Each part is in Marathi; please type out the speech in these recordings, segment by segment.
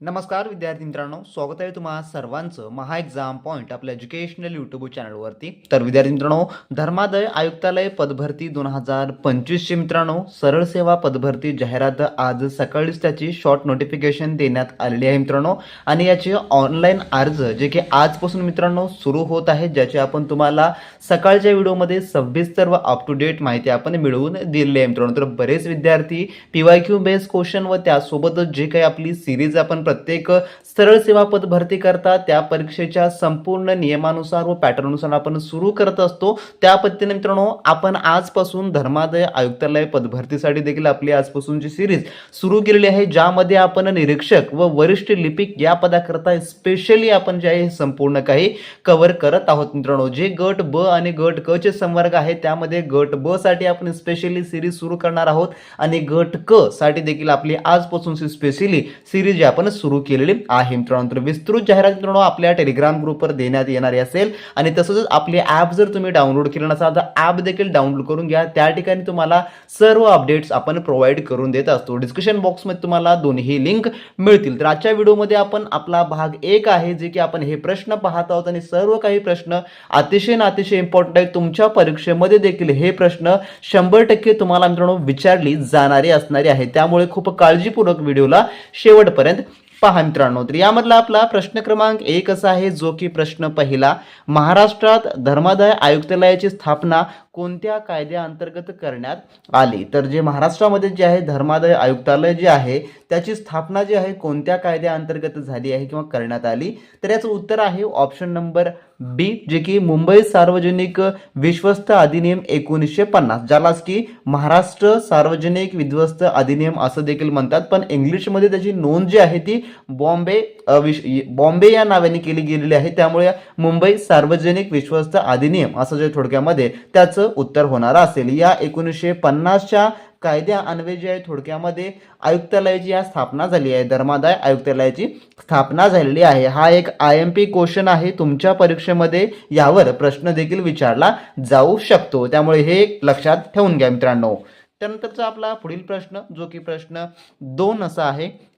नमस्कार विद्यार्थी मित्रांनो स्वागत आहे तुम्हा सर्वांचं महा एक्झाम पॉईंट आपल्या एज्युकेशनल यूट्यूब चॅनलवरती तर विद्यार्थी मित्रांनो धर्मादय आयुक्तालय पदभरती दोन हजार पंचवीसचे मित्रांनो सरळ सेवा पदभरती जाहिरात आज सकाळीच त्याची शॉर्ट नोटिफिकेशन देण्यात आलेली आहे मित्रांनो. आणि याचे ऑनलाईन अर्ज जे की आजपासून मित्रांनो सुरू होत आहेत ज्याची आपण तुम्हाला सकाळच्या व्हिडिओमध्ये सविस्तर व अप टू डेट माहिती आपण मिळवून दिलेली आहे मित्रांनो. तर बरेच विद्यार्थी P Y Q base question व त्यासोबतच जे काही आपली सिरीज आपण प्रत्येक सरळ सेवा पद भरती करता त्या परीक्षेच्या संपूर्ण नियमानुसार व पॅटर्ननुसार आपण सुरू करत असतो. त्या पद्धतीने मित्रांनो आपण आजपासून धर्मादय आयुक्तालय पदभरतीसाठी देखील आपली आजपासूनची सिरीज सुरू केलेली आहे ज्यामध्ये आपण निरीक्षक व वरिष्ठ लिपिक या पदाकरता स्पेशली आपण जे आहे हे संपूर्ण काही कव्हर करत आहोत मित्रांनो. जे गट ब आणि गट क चे संवर्ग आहे त्यामध्ये गट ब साठी आपण स्पेशली सिरीज सुरू करणार आहोत आणि गट क साठी देखील आपली आजपासूनची स्पेशली सिरीज आपण सुरू केलेली आहे. मित्रांनो. तर विस्तृत जाहिरात मित्रांनो आपल्या टेलिग्राम ग्रुपवर देण्यात येणारी असेल. आणि तसंच आपली ॲप जर तुम्ही डाउनलोड केलं नसाल तर ॲप देखील डाउनलोड करून घ्या. त्या ठिकाणी तुम्हाला सर्व अपडेट्स आपण प्रोव्हाइड करून देत असतो. डिस्क्रिप्शन बॉक्समध्ये तुम्हाला दोन्ही लिंक मिळतील. तर आजच्या व्हिडिओमध्ये आपण आपला भाग एक आहे जे की आपण हे प्रश्न पाहत आहोत. आणि सर्व काही प्रश्न अतिशय ना अतिशय इम्पॉर्टंट आहे तुमच्या परीक्षेमध्ये देखील हे प्रश्न शंभर टक्के तुम्हाला मित्रांनो विचारली जाणारी असणारी आहे. त्यामुळे खूप काळजीपूर्वक व्हिडिओला शेवटपर्यंत पहा मित्रांनो तर यामधला आपला प्रश्न क्रमांक एक असा आहे जो की प्रश्न पहिला महाराष्ट्रात धर्मादाय आयुक्तालयाची स्थापना कोणत्या कायद्याअंतर्गत करण्यात आली? तर जे महाराष्ट्रामध्ये जे आहे धर्मादाय आयुक्तालय जे आहे त्याची स्थापना जी आहे कोणत्या कायद्याअंतर्गत झाली आहे किंवा करण्यात आली? तर याचं उत्तर आहे ऑप्शन नंबर बी जे की मुंबई सार्वजनिक विश्वस्त अधिनियम एकोणीसशे पन्नास ज्यालाच की महाराष्ट्र सार्वजनिक विध्वस्त अधिनियम असं देखील म्हणतात. पण इंग्लिशमध्ये त्याची नोंद जी आहे ती बॉम्बे विश बॉम्बे या नावाने केली गेलेली आहे. त्यामुळे मुंबई सार्वजनिक विश्वस्त अधिनियम असं जे थोडक्यामध्ये त्याचं उत्तर होणार असेल. या एकोणीसशे पन्नासच्या कायद्या अन्वये जे आहे थोडक्यामध्ये आयुक्तालयाची या स्थापना झाली आहे. धर्मादाय आयुक्तालयाची स्थापना झालेली आहे. हा एक आय एम पी क्वेश्चन आहे. तुमच्या परीक्षेमध्ये यावर प्रश्न देखील विचारला जाऊ शकतो. त्यामुळे हे लक्षात ठेवून घ्या मित्रांनो. त्यानंतरचा आपला पुढील प्रश्न जो की प्रश्न दोन असा आहे.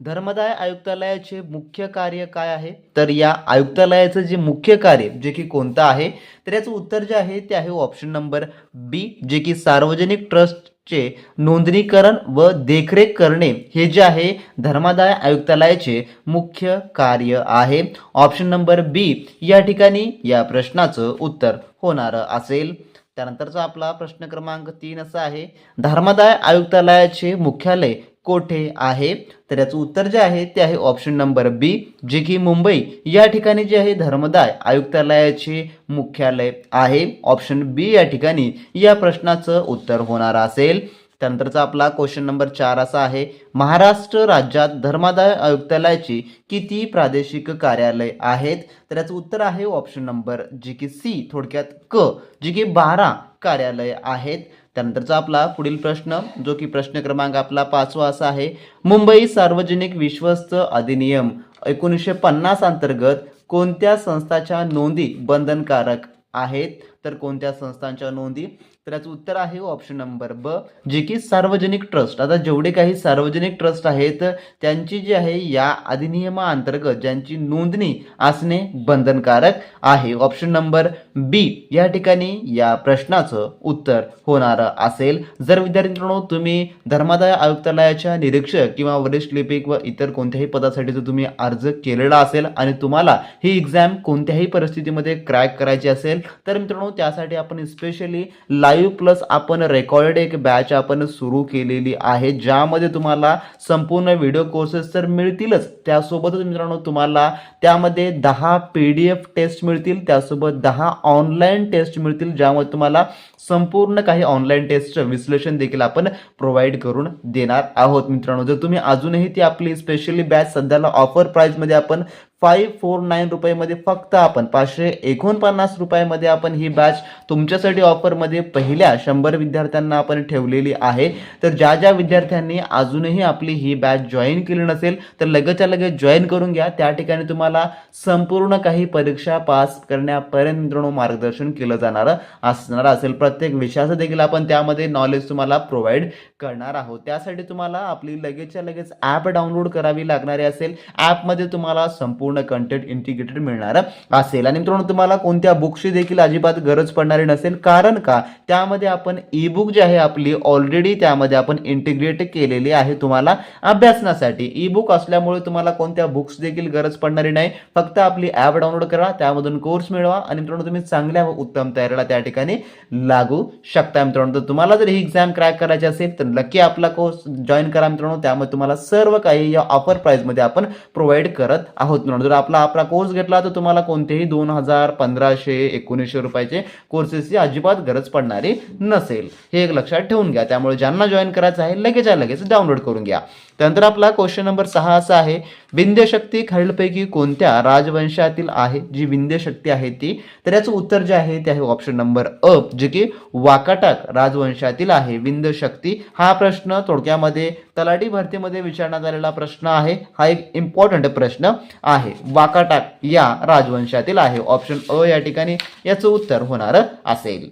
धर्मदाय आयुक्तालयाचे मुख्य कार्य काय आहे? तर या आयुक्तालयाचं जे मुख्य कार्य जे की कोणतं आहे? तर याचं उत्तर जे आहे ते आहे ऑप्शन नंबर बी जे की सार्वजनिक ट्रस्टचे नोंदणीकरण व देखरेख करणे. हे जे आहे धर्मादाय आयुक्तालयाचे मुख्य कार्य आहे. ऑप्शन नंबर बी या ठिकाणी या प्रश्नाचं उत्तर होणार असेल. त्यानंतरचा आपला प्रश्न क्रमांक तीन असा आहे. धर्मादाय आयुक्तालयाचे मुख्यालय कोठे आहे? तर याचं उत्तर जे आहे ते आहे ऑप्शन नंबर बी जे की मुंबई. या ठिकाणी जे आहे धर्मदाय आयुक्तालयाचे मुख्यालय आहे. ऑप्शन बी या ठिकाणी या प्रश्नाचं उत्तर होणार असेल. त्यानंतरचा आपला क्वेश्चन नंबर चार असा आहे महाराष्ट्र राज्यात धर्मादाय आयुक्तालयाची किती प्रादेशिक कार्यालय आहेत? तर याचं उत्तर आहे ऑप्शन नंबर जी की सी थोडक्यात क जी की बारा कार्यालय आहेत. त्यानंतरचा आपला पुढील प्रश्न जो की प्रश्न क्रमांक आपला पाचवा असा आहे मुंबई सार्वजनिक विश्वस्त अधिनियम एकोणीसशे पन्नास अंतर्गत कोणत्या संस्थाच्या नोंदी बंधनकारक आहेत? तर कोणत्या संस्थांच्या नोंदी? तर याचं उत्तर आहे ऑप्शन नंबर ब जे की सार्वजनिक ट्रस्ट आता जेवढे काही सार्वजनिक ट्रस्ट आहेत त्यांची जी आहे या अधिनियमाअंतर्गत ज्यांची नोंदणी असणे बंधनकारक आहे. ऑप्शन नंबर बी या ठिकाणी या प्रश्नाचं उत्तर होणार असेल. जर विद्यार्थी मित्रांनो तुम्ही धर्मादाय आयुक्तालयाच्या निरीक्षक किंवा वरिष्ठ लिपिक व इतर कोणत्याही पदासाठी जर तुम्ही अर्ज केलेला असेल आणि तुम्हाला ही एक्झाम कोणत्याही परिस्थितीमध्ये क्रॅक करायची असेल तर मित्रांनो त्यासाठी आपण स्पेशली लाईव्ह प्लस आपण रेकॉर्डेड एक बॅच आपण सुरू केलेली आहे ज्यामध्ये तुम्हाला संपूर्ण व्हिडिओ कोर्सेस तर मिळतीलच. त्यासोबतच मित्रांनो तुम्हाला त्यामध्ये दहा पी डी एफ टेस्ट मिळतील त्यासोबत दहा ऑनलाईन टेस्ट मिळतील ज्यामध्ये तुम्हाला संपूर्ण काही ऑनलाईन टेस्टचं विश्लेषण देखील आपण प्रोव्हाइड करून देणार आहोत मित्रांनो. जर तुम्ही अजूनही ती आपली स्पेशली बॅच सध्याला ऑफर प्राईजमध्ये आपण फाईव्ह फोर नाईन रुपयामध्ये फक्त आपण पाचशे एकोणपन्नास रुपयामध्ये आपण ही बॅच तुमच्यासाठी ऑफरमध्ये पहिल्या शंभर विद्यार्थ्यांना आपण ठेवलेली आहे. तर ज्या ज्या विद्यार्थ्यांनी अजूनही आपली ही बॅच जॉईन केली नसेल तर लगेचच्या लगेच जॉईन करून घ्या. त्या ठिकाणी तुम्हाला संपूर्ण काही परीक्षा पास करण्यापर्यंत मित्रांनो मार्गदर्शन केलं जाणारं असणार असेल. प्रत्येक विषयाचं देखील आपण त्यामध्ये नॉलेज तुम्हाला प्रोव्हाइड करणार आहोत. त्यासाठी तुम्हाला आपली लगेचच्या लगेच ॲप डाउनलोड करावी लागणारी असेल. ॲपमध्ये तुम्हाला संपूर्ण कंटेंट इंटिग्रेटेड मिळणार असेल आणि मित्रांनो तुम्हाला कोणत्या बुकची देखील अजिबात गरज पडणारी नसेल. कारण का? त्यामध्ये आपण ई बुक जी आहे आपली ऑलरेडी त्यामध्ये आपण इंटिग्रेट केलेली आहे तुम्हाला अभ्यासनासाठी. ई बुक असल्यामुळे तुम्हाला कोणत्या बुक्स देखील गरज पडणारी नाही. फक्त आपली ॲप डाउनलोड करा त्यामधून कोर्स मिळवा आणि मित्रांनो तुम्ही चांगल्या व उत्तम तयारीला त्या ठिकाणी लागू शकता. मित्रांनो तर तुम्हाला जर ही एक्झाम क्रॅक करायची असेल तर नक्की आपला कोर्स जॉईन करा मित्रांनो. त्यामुळे तुम्हाला सर्व काही या ऑफर प्राईजमध्ये आपण प्रोव्हाइड करत आहोत मित्रांनो. जर आपला आपला कोर्स घेतला तर तुम्हाला कोणतेही दोन हजार पंधराशे एकोणीसशे रुपयाचे कोर्सेसची अजिबात गरज पडणारी नसेल. हे एक लक्षात ठेवून घ्या. त्यामुळे ज्यांना जॉईन करायचं आहे लगेच लगेच डाउनलोड करून घ्या. त्यानंतर आपला क्वेश्चन नंबर सहा असा आहे विंध्यशक्ती खालीलपैकी कोणत्या राजवंशातील आहे? जी विंध्यशक्ती आहे ती तर याचं उत्तर जे आहे ते आहे ऑप्शन नंबर अ जे की वाकाटक राजवंशातील आहे. विंध्यशक्ती हा प्रश्न थोडक्यामध्ये तलाठी भरतीमध्ये विचारण्यात आलेला प्रश्न आहे. हा एक इम्पॉर्टंट प्रश्न आहे. वाकाटक या राजवंशातील आहे. ऑप्शन अ या ठिकाणी याचं उत्तर होणार असेल.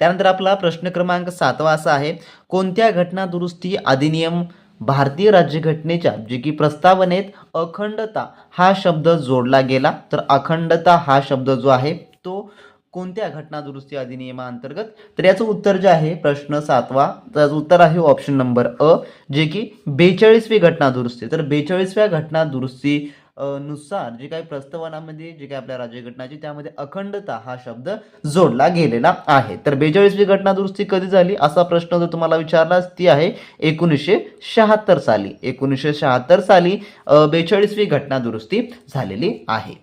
त्यानंतर आपला प्रश्न क्रमांक सातवा असा आहे कोणत्या घटना दुरुस्ती अधिनियम भारतीय राज्यघटनेच्या जे की प्रस्तावनेत अखंडता हा शब्द जोडला गेला तर अखंडता हा शब्द जो आहे तो कोणत्या घटना दुरुस्ती अधिनियमाअंतर्गत? तर याचं उत्तर जे आहे प्रश्न सातवा त्याचं उत्तर आहे ऑप्शन नंबर अ जे की बेचाळीसवी घटना दुरुस्ती. तर बेचाळीसव्या घटना दुरुस्ती नुसार जे काही प्रस्तावनामध्ये जे काही आपल्या राज्यघटनाची त्यामध्ये अखंडता हा शब्द जोडला गेलेला आहे. तर बेचाळीसवी घटना दुरुस्ती कधी झाली असा प्रश्न जर तुम्हाला विचारला ती आहे एकोणीसशे शहात्तर साली. एकोणीसशे शहात्तर साली बेचाळीसवी घटना दुरुस्ती झालेली आहे.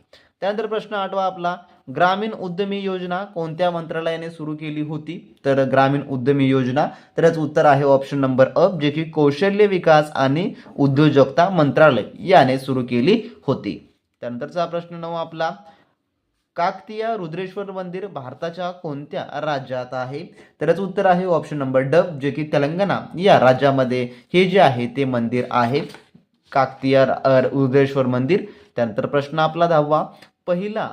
त्यानंतर प्रश्न आठवा आपला. ग्रामीण उद्यमी योजना कोणत्या मंत्रालयाने सुरू केली होती? तर ग्रामीण उद्यमी योजना तरच उत्तर आहे ऑप्शन नंबर अ जे की कौशल्य विकास आणि उद्योजकता मंत्रालय याने सुरू केली होती. त्यानंतरचा प्रश्न नऊ आपला. काकतीय रुद्रेश्वर मंदिर भारताच्या कोणत्या राज्यात आहे? तरच उत्तर आहे ऑप्शन नंबर ड जे की तेलंगणा या राज्यामध्ये. हे जे आहे ते मंदिर आहे. काकतीय रुद्रेश्वर मंदिर. त्यानंतर प्रश्न आपला दहावा. पहिला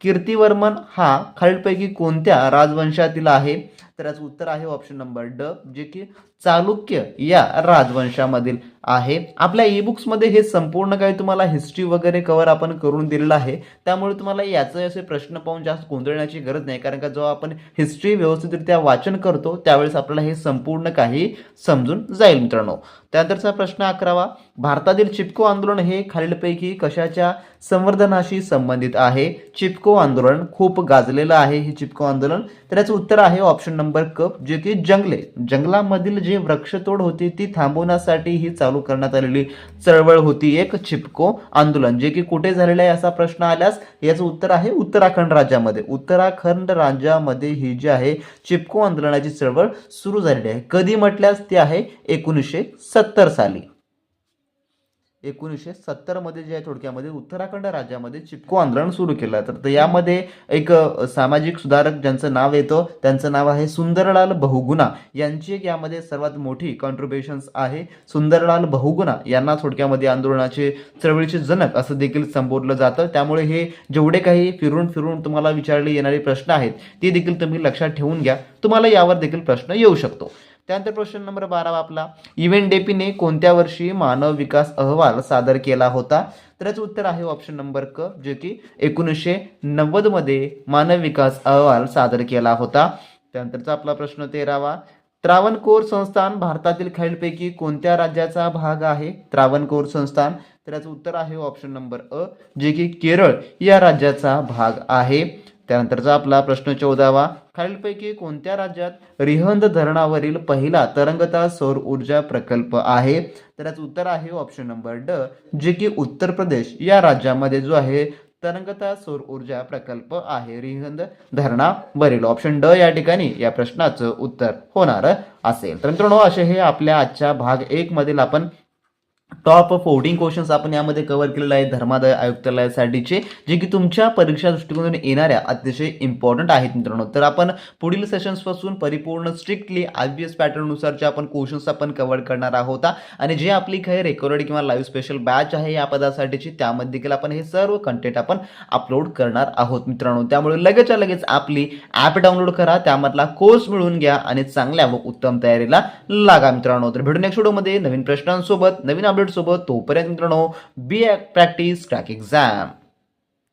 कीर्तिवर्मन हा खालीलपैकी कोणत्या राजवंशातील आहे? तर याचं उत्तर आहे ऑप्शन नंबर ड जे की चालुक्य या राजवंशामधील. आहे. आपल्या ई बुक्समध्ये हे संपूर्ण काही तुम्हाला हिस्ट्री वगैरे कवर आपण करून दिलेलं आहे. त्यामुळे तुम्हाला याचे असे प्रश्न पाहून जास्त गोंधळण्याची गरज नाही. कारण का जेव्हा आपण हिस्ट्री व्यवस्थितरित्या वाचन करतो त्यावेळेस आपल्याला हे संपूर्ण काही समजून जाईल मित्रांनो. त्यानंतरचा प्रश्न अकरावा भारतातील चिपको आंदोलन हे खालीलपैकी कशाच्या संवर्धनाशी संबंधित आहे? चिपको आंदोलन खूप गाजलेलं आहे हे चिपको आंदोलन. तर याचं उत्तर आहे ऑप्शन नंबर क जे की जंगले. जंगलामधील जे वृक्षतोड होती ती थांबवण्यासाठी ही चालू करण्यात आलेली चळवळ होती. एक चिपको आंदोलन जे की कुठे झालेलं आहे असा प्रश्न आल्यास याचं उत्तर आहे उत्तराखंड राज्यामध्ये. उत्तराखंड राज्यामध्ये ही जी आहे चिपको आंदोलनाची चळवळ सुरू झालेली आहे. कधी म्हटल्यास ती आहे एकोणीसशे सत्तर साली. एकोणीसशे सत्तरमध्ये जे आहे थोडक्यामध्ये उत्तराखंड राज्यामध्ये चिपको आंदोलन सुरू केलं तर तर यामध्ये एक सामाजिक सुधारक ज्यांचं नाव येतं त्यांचं नाव आहे सुंदरलाल बहुगुणा. यांची एक यामध्ये सर्वात मोठी कॉन्ट्रीब्युशन्स आहे. सुंदरलाल बहुगुणा यांना थोडक्यामध्ये आंदोलनाचे चळवळीचे जनक असं देखील संबोधलं जातं. त्यामुळे हे जेवढे काही फिरून फिरून तुम्हाला विचारले येणारे प्रश्न आहेत ते देखील तुम्ही लक्षात ठेवून घ्या. तुम्हाला यावर देखील प्रश्न येऊ शकतो. त्यानंतर प्रश्न नंबर बारा आपला. इव्हेंट डेपीने कोणत्या वर्षी मानव विकास अहवाल सादर केला होता? तरच उत्तर आहे ऑप्शन नंबर क जे की एकोणीसशे नव्वदमध्ये मानव विकास अहवाल सादर केला होता. त्यानंतरचा आपला प्रश्न तेरावा. त्रावणकोर संस्थान भारतातील खेळपैकी कोणत्या राज्याचा भाग आहे? त्रावणकोर संस्थान. तर याचं उत्तर आहे ऑप्शन नंबर अ जे की केरळ या राज्याचा भाग आहे. त्यानंतरचा आपला प्रश्न चौदावा. खालीलपैकी कोणत्या राज्यात रिहंद धरणावरील पहिला तरंगता सौर ऊर्जा प्रकल्प आहे? तर याचं उत्तर आहे ऑप्शन नंबर ड जे की उत्तर प्रदेश या राज्यामध्ये जो आहे तरंगता सौर ऊर्जा प्रकल्प आहे. रिहंद धरणावरील ऑप्शन ड या ठिकाणी या प्रश्नाचं उत्तर होणार असेल. तर मित्रांनो असे हे आपल्या आजच्या भाग एक मधील आपण टॉप फोर्टीन क्वेश्चन्स आपण यामध्ये कव्हर केलेले आहे धर्मादाय आयुक्तालयासाठीचे जे की तुमच्या परीक्षा दृष्टिकोनातून येणाऱ्या अतिशय इम्पॉर्टंट आहेत मित्रांनो. तर आपण पुढील सेशन्सपासून परिपूर्ण स्ट्रिक्टली आय बी एस पॅटर्ननुसारचे आपण क्वेश्चन्स आपण कव्हर करणार आहोत. आणि जे आपली काही रेकॉर्डेड किंवा लाईव्ह स्पेशल बॅच आहे या पदासाठीची त्यामध्ये देखील आपण हे सर्व कंटेंट आपण अपलोड करणार आहोत मित्रांनो. त्यामुळे लगेचच्या लगेच आपली ॲप डाउनलोड करा त्यामधला कोर्स मिळवून घ्या आणि चांगल्या व उत्तम तयारीला लागा मित्रांनो. तर भेटू नेक्स्ट व्हिडिओमध्ये नवीन प्रश्नांसोबत नवीन अपडेट सोबत तोपर्यंत मित्रांनो बी प्रॅक्टिस क्रॅक एक्झाम